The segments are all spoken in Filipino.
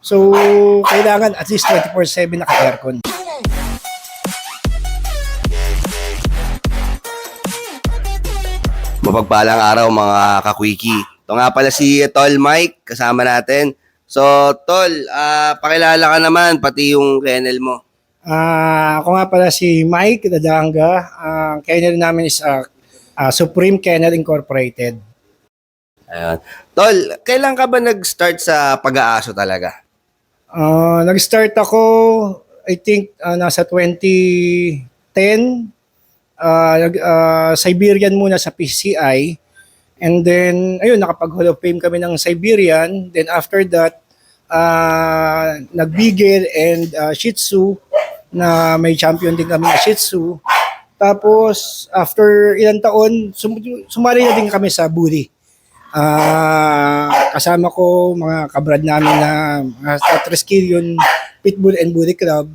So, kailangan at least 24-7 naka-aircon. Mapagpalang araw mga kakwiki. Ito nga pala si Tol Mike, kasama natin. So, Tol, ah, pakilala ka naman, pati yung kennel mo. Ah, ako nga pala si Mike Dadanga. Ang kennel namin is ah, ah, Supreme Kennel Incorporated. Ayan. Tol, kailan ka ba nag-start sa pag-aaso talaga? Ah, nag-start ako, I think, ah, nasa 2010. Ah, nag- ah, Siberian muna sa PCI. And then, ayun, nakapag Hall of Fame kami ng Siberian. Then after that, ah, nag-Beagle and ah, Shih Tzu na may champion din kami na Shih Tzu. Tapos, after ilang taon, sum- sumali na din kami sa Bully. Ah, kasama ko mga kabrad namin na mga sa Triskelion Pitbull and Bully Club.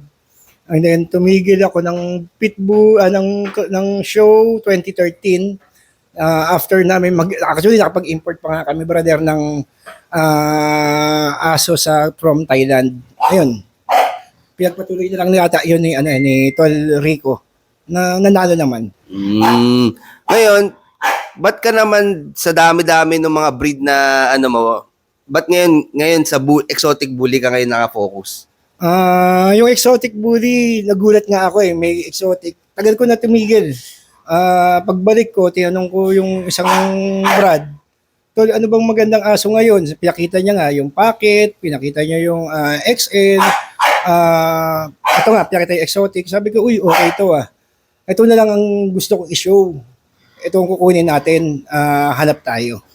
And then tumigil ako ng Pitbull ah, ng ng show 2013 Ah, after namin mag actually nakapag-import pa nga kami brother ng ah, aso sa from Thailand. Ayun. Pinagpatuloy na lang nata yun ni ano ni Tol Rico na nanalo naman. Mm. Ngayon, ba't ka naman sa dami-dami ng mga breed na ano mo, ba't ngayon, ngayon sa bu- exotic bully ka ngayon nakafocus? Ah, yung exotic bully, nagulat nga ako eh, may exotic. Tagal ko na tumigil. Ah, pagbalik ko, tinanong ko yung isang Brad, Tol, ano bang magandang aso ngayon? Pinakita niya nga yung packet, pinakita niya yung ah, XL, ah, ito nga, pinakita yung exotic. Sabi ko, uy, okay ito ah. Ito na lang ang gusto kong i-show. Ito ang kukunin natin, ah, hanap tayo.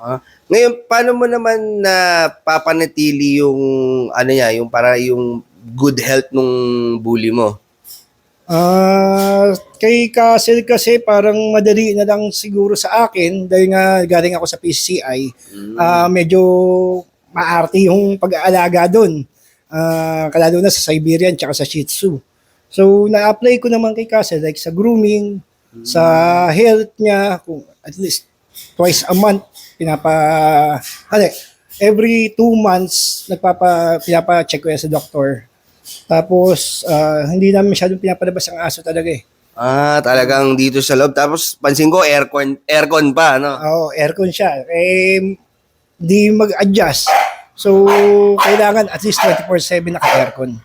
Ah. Ngayon, paano mo naman na papanatili yung ano niya, yung para yung good health nung bully mo? Ah, kay Castle kasi parang madali na lang siguro sa akin dahil nga galing ako sa PCI. Ah, medyo maarte yung pag-aalaga doon. Ah, kalalo na sa Siberian tsaka sa Shih Tzu. So, na-apply ko naman kay Castle like sa grooming, sa health niya, kung at least twice a month pinapa ano, every two months nagpapa pinapa-check ko yan sa doktor. Tapos, ah, hindi namin masyadong pinapalabas ang aso talaga eh. Ah, talagang dito sa loob. Tapos pansin ko aircon, aircon pa, no? Oo, aircon siya. Eh, di mag-adjust. So, kailangan at least 24-7 naka-aircon.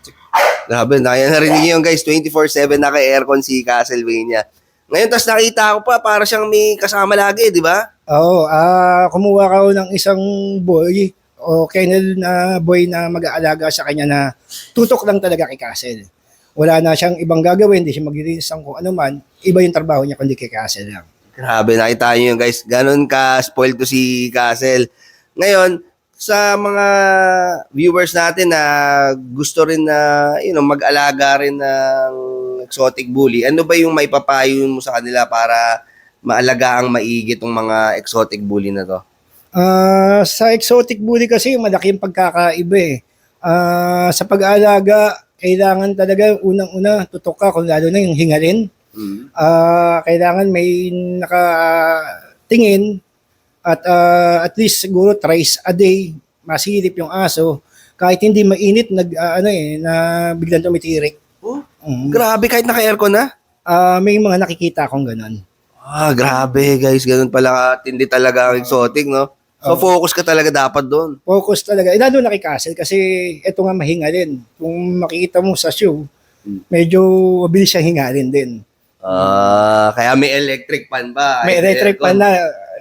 Grabe, kaya narinig niyo yun guys, 24-7 naka-aircon si Castlevania. Ngayon, tas nakita ko pa, para siyang may kasama lagi, di ba? Oo, ah kumuha ka ho ng isang boy o kennel na boy na mag-aalaga sa kanya na tutok lang talaga kay Castle. Wala na siyang ibang gagawin, hindi siya mag-release ng kung ano man. Iba yung trabaho niya kundi kay Castle lang. Grabe, nakita niyo yun guys. Ganon ka-spoiled to si Castle. Ngayon, sa mga viewers natin na gusto rin na you know, mag-alaga rin ng exotic bully, ano ba yung may papayo mo sa kanila para maalaga ang maigi itong mga exotic bully na to? Ah, sa exotic bully kasi malaki yung pagkakaiba eh. Ah, sa pag-aalaga, kailangan talaga unang-una tutok ka kung lalo na yung hingalin. Mm. Ah, kailangan may nakatingin at ah, at least siguro thrice a day masilip yung aso kahit hindi mainit nag ah, ano eh na biglang tumitirik. Oh, Mm. grabe, kahit naka-aircon na? Ah, may mga nakikita akong ganun. Ah, grabe guys. Ganun pala tindi talaga ang exotic, no? So, Oo. focus ka talaga dapat doon. Focus talaga. Eh, lalo na kay Castle kasi ito nga mahingalin. Kung makikita mo sa show, Mm. medyo mabilis siyang hingalin din. Ah, kaya may electric fan ba? May Ay, electric aircon. pa na,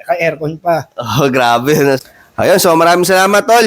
ka-aircon pa. Oh, grabe. Ayun, so maraming salamat, Tol.